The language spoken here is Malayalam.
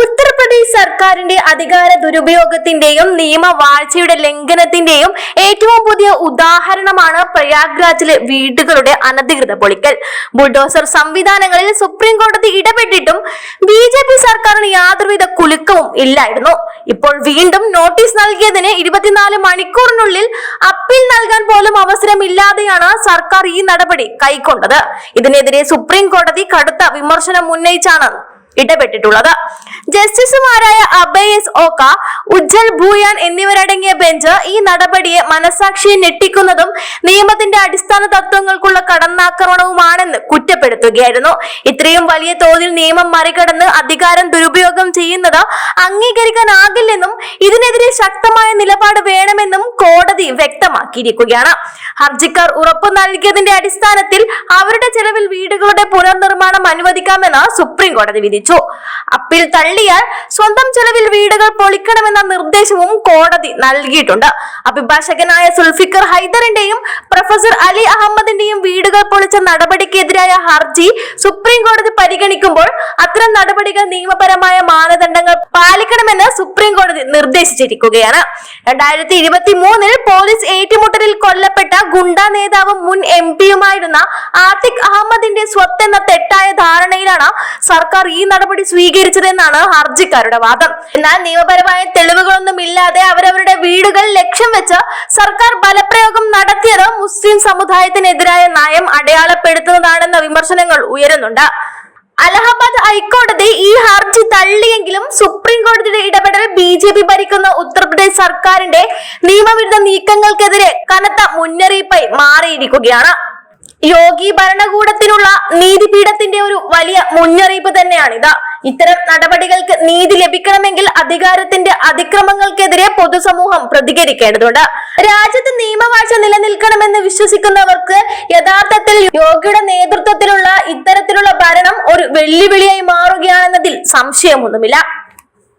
ഉത്തർപ്രദേശ് സർക്കാരിന്റെ അധികാര ദുരുപയോഗത്തിന്റെയും നിയമവാഴ്ചയുടെ ലംഘനത്തിന്റെയും ഏറ്റവും പുതിയ ഉദാഹരണമാണ് പ്രയാഗ്രാജിലെ വീടുകളുടെ അനധികൃത പൊളിക്കൽ. ബുൾഡോസർ സംവിധാനങ്ങളിൽ സുപ്രീം കോടതി ഇടപെട്ടിട്ടും ബി ജെ പി സർക്കാരിന് യാതൊരുവിധ കുലുക്കവും ഇല്ലായിരുന്നു. ഇപ്പോൾ വീണ്ടും നോട്ടീസ് നൽകിയതിന് ഇരുപത്തിനാല് മണിക്കൂറിനുള്ളിൽ അപ്പീൽ നൽകാൻ പോലും അവസരമില്ലാതെയാണ് സർക്കാർ ഈ നടപടി കൈക്കൊണ്ടത്. ഇതിനെതിരെ സുപ്രീം കോടതി കടുത്ത വിമർശനം ഉന്നയിച്ചാണ് ഇടപെട്ടിട്ടുള്ളത്. ജസ്റ്റിസുമാരായ അബയസ് ഓക്ക ഉജ്ജൽ ഭൂയാൻ എന്നിവരടങ്ങിയ ബെഞ്ച് ഈ നടപടിയെ മനസാക്ഷിയെ ഞെട്ടിക്കുന്നതും നിയമത്തിന്റെ അടിസ്ഥാന തത്വങ്ങൾക്കുള്ള കടന്നാക്രമണവുമാണെന്ന് കുറ്റപ്പെടുത്തുകയായിരുന്നു. ഇത്രയും വലിയ തോതിൽ നിയമം മറികടന്ന് അധികാരം ദുരുപയോഗം ചെയ്യുന്നത് അംഗീകരിക്കാനാകില്ലെന്നും ഇതിനെതിരെ ശക്തമായ നിലപാട് വേണമെന്നും കോടതി വ്യക്തമാക്കിയിരിക്കുകയാണ്. ഹർജിക്കാർ ഉറപ്പു നൽകിയതിന്റെ അടിസ്ഥാനത്തിൽ അവരുടെ ചെലവിൽ വീടുകളുടെ പുനർനിർമ്മാണം അനുവദിക്കാമെന്ന് സുപ്രീം കോടതി വിധിച്ചു. അപ്പീൽ തള്ളിയാൽ സ്വന്തം ചെലവിൽ വീടുകൾ പൊളിക്കണമെന്ന നിർദ്ദേശവും കോടതി നൽകിയിട്ടുണ്ട്. അഭിഭാഷകനായ സുൽഫിക്കർ ഹൈദറിന്റെയും പ്രൊഫസർ അലി അഹമ്മദിന്റെയും വീടുകൾ പൊളിച്ച നടപടിക്കെതിരായ ഹർജി സുപ്രീം കോടതി പരിഗണിക്കുമ്പോൾ അത്തരം നടപടികൾ നിയമപരമായ മാനദണ്ഡങ്ങൾ പാലിക്കണമെന്ന് സുപ്രീം കോടതി നിർദ്ദേശിച്ചിരിക്കുകയാണ്. രണ്ടായിരത്തി ഇരുപത്തി മൂന്നിൽ പോലീസ് ഏറ്റുമുട്ടലിൽ കൊല്ലപ്പെട്ട ഗുണ്ട നേതാവും മുൻ എം പിയുമായിരുന്ന ആതിഖ് അഹമ്മദിന്റെ സ്വത്ത് എന്ന തെറ്റായ ധാരണയിലാണ് സർക്കാർ ഈ നടപടി സ്വീകരിച്ചതെന്നാണ് ഹർജിക്കാരുടെ വാദം. എന്നാൽ നിയമപരമായ തെളിവുകളൊന്നും ഇല്ലാതെ അവരവരുടെ വീടുകൾ ലക്ഷ്യം വെച്ച് സർക്കാർ ബലപ്രയോഗം നടത്തിയത് മുസ്ലിം സമുദായത്തിനെതിരായ നയം അടയാളപ്പെടുത്തുന്നതാണെന്ന വിമർശനങ്ങൾ ഉയരുന്നുണ്ട്. അലഹബാദ് ഹൈക്കോടതി ഈ ഹർജി തള്ളിയെങ്കിലും സുപ്രീം കോടതിയുടെ ഇടപെടൽ ബി ജെ പി ഭരിക്കുന്ന ഉത്തർപ്രദേശ് സർക്കാരിന്റെ നിയമവിരുദ്ധ നീക്കങ്ങൾക്കെതിരെ കനത്ത മുന്നറിയിപ്പായി മാറിയിരിക്കുകയാണ്. യോഗി ഭരണകൂടത്തിനുള്ള നീതിപീഠത്തിന്റെ ഒരു വലിയ മുന്നറിയിപ്പ് തന്നെയാണിത്. ഇത്തരം നടപടികൾക്ക് നീതി ലഭിക്കണമെങ്കിൽ അധികാരത്തിന്റെ അതിക്രമങ്ങൾക്കെതിരെ പൊതുസമൂഹം പ്രതികരിക്കേണ്ടതുണ്ട്. രാജ്യത്ത് നിയമവാഴ്ച നിലനിൽക്കണമെന്ന് വിശ്വസിക്കുന്നവർക്ക് യഥാർത്ഥത്തിൽ യോഗിയുടെ നേതൃത്വത്തിലുള്ള ഇത്തരത്തിലുള്ള ഭരണം ഒരു വെല്ലുവിളിയായി മാറുകയാണെന്നതിൽ സംശയമൊന്നുമില്ല.